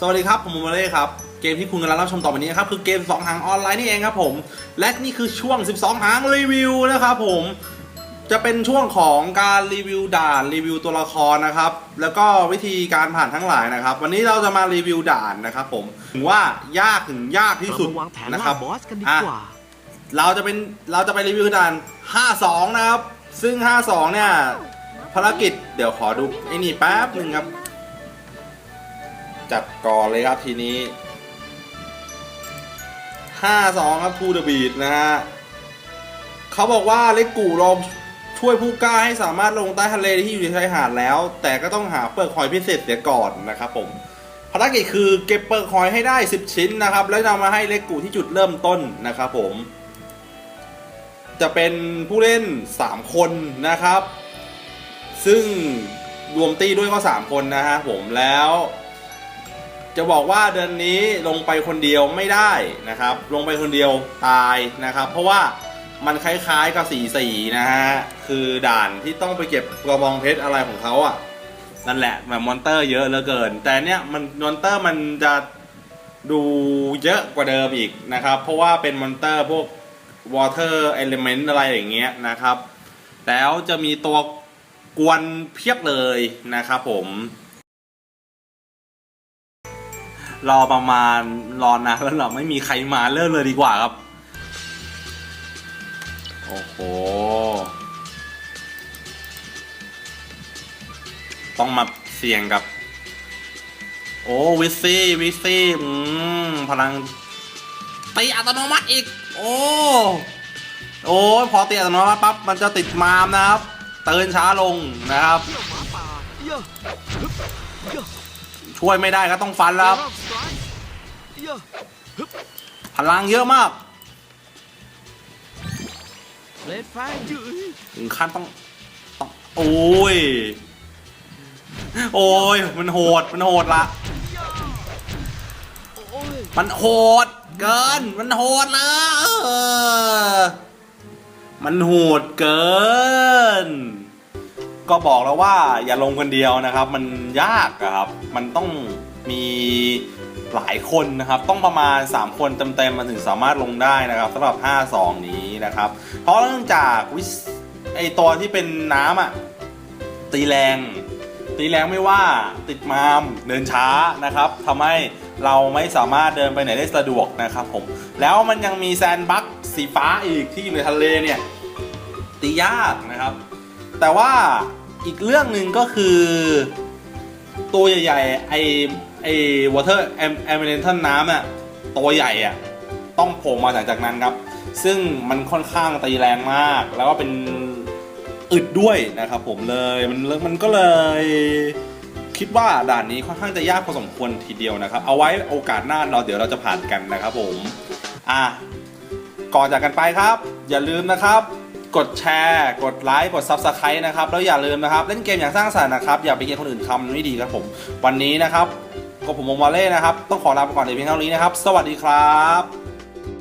สวัสดีครับ ผมโมเล่ครับเกมที่คุณกำลังรับชมต่อไปนี้นะครับคือเกม 2 หางออนไลน์นี่เองครับผมและนี่คือช่วง 12 หางรีวิวนะครับผมจะเป็นช่วงของการรีวิวด่านรีวิวตัวละครนะครับ แล้วก็วิธีการผ่านทั้งหลายนะครับ วันนี้เราจะมารีวิวด่านนะครับผมถึงว่ายากถึงยากที่เราสุดมาวางแผนนะคล่ารับบอสกันดีอะกว่าเราจะเป็นเราจะไปรีวิวด่าน 52 นะครับ ซึ่ง 52 เนี่ยภารกิจเดี๋ยวขอดูไอ้นี่แป๊บหนึ่งครับ จัดก่อนเลยครับทีนี้52ครับ To the beat นะฮะเขาบอกว่าเล็กกูเราช่วยผู้กล้าให้สามารถลงใต้ทะเลที่อยู่ในชายหาดแล้ว แต่ก็ต้องหาเปลือกหอยพิเศษเสียก่อนนะครับผมภารกิจคือเก็บเปลือกหอยให้ได้ 10 ชิ้นนะครับ แล้วนำมาให้เล็กกูที่จุดเริ่มต้นนะครับผม จะเป็นผู้เล่น 3 คนนะครับ ซึ่งรวมตีด้วยก็ 3 คนนะฮะผมแล้ว จะบอกว่าเดือนนี้ลงไปคนเดียวไม่ได้นะครับ ลงไปคนเดียวตายนะครับ เพราะว่ามันคล้ายๆกับสีสีนะฮะ คือด่านที่ต้องไปเก็บกระบองเพชรอะไรของเขาอะนั่นแหละแบบมอนเตอร์เยอะเหลือเกิน แต่เนี้ยมันมอนเตอร์มันจะดูเยอะกว่าเดิมอีกนะครับ เพราะว่าเป็นมอนเตอร์พวก water element อะไรอย่างเงี้ยนะครับ แล้วจะมีตัวกวนเพียบเลยนะครับผม รอประมาณรอนานแล้วเหรอไม่มีใครมาเริ่มเลยดีกว่าครับ โอ้โห ต้องมาเสี่ยงกับ โอ้วิซซี่วิซซี่อืมพลังตีอัตโนมัติอีก โอ้โอ้ยพอตีอัตโนมัติปั๊บมันจะติดมามนะครับเตือนช้าลงนะครับเที่ยวหมาป่าเยอะฮึบเยอะช่วยไม่ได้ก็ต้องฟันแล้ว พลังเยอะมากเลดแฟยืถึงขั้นต้องต้องโอ้ย โอ้ย มันโหด มันโหดละ มันโหดเกิน มันโหดนะมันโหดเกิน ก็บอกแล้วว่าอย่าลงคนเดียวนะครับ มันยากครับ มันต้องมี หลายคนนะครับต้องประมาณ 3 คนเต็มๆมันถึงสามารถลงได้นะครับสำหรับ 5 2 นี้นะครับ เพราะเนื่องจากวิสไอตัวที่เป็นน้ำอะตีแรง ตีแรงไม่ว่าติดมามเดินช้านะครับทำให้เราไม่สามารถเดินไปไหนได้สะดวกนะครับผม แล้วมันยังมีแซนบัคสีฟ้าอีกที่อยู่ในทะเลเนี่ยตียากนะครับ แต่ว่าอีกเรื่องหนึ่งก็คือ ตัวใหญ่ๆไอ ไอวอเตอร์แอมเบนทันน้ำอะตัวใหญ่อะต้องโผล่มาจากจากนั้นครับ ซึ่งมันค่อนข้างตีแรงมาก แล้วก็เป็นอึดด้วยนะครับผมเลยมันมันก็เลยคิดว่าด่านนี้ค่อนข้างจะยากพอสมควรทีเดียวนะครับ เอาไว้โอกาสหน้าเราเดี๋ยวเราจะผ่านกันนะครับผม อะ ก่อนจากกันไปครับ อย่าลืมนะครับ กดแชร์ กดไลค์ กด Subscribe นะครับ แล้วอย่าลืมนะครับ เล่นเกมอย่างสร้างสรรค์นะครับ อย่าไปเกลียดคนอื่นทำไม่ดีครับผม วันนี้นะครับ ก็ผมมงวาเล่นะครับ ต้องขอลาไปก่อนในเพียงเท่านี้นะครับ สวัสดีครับ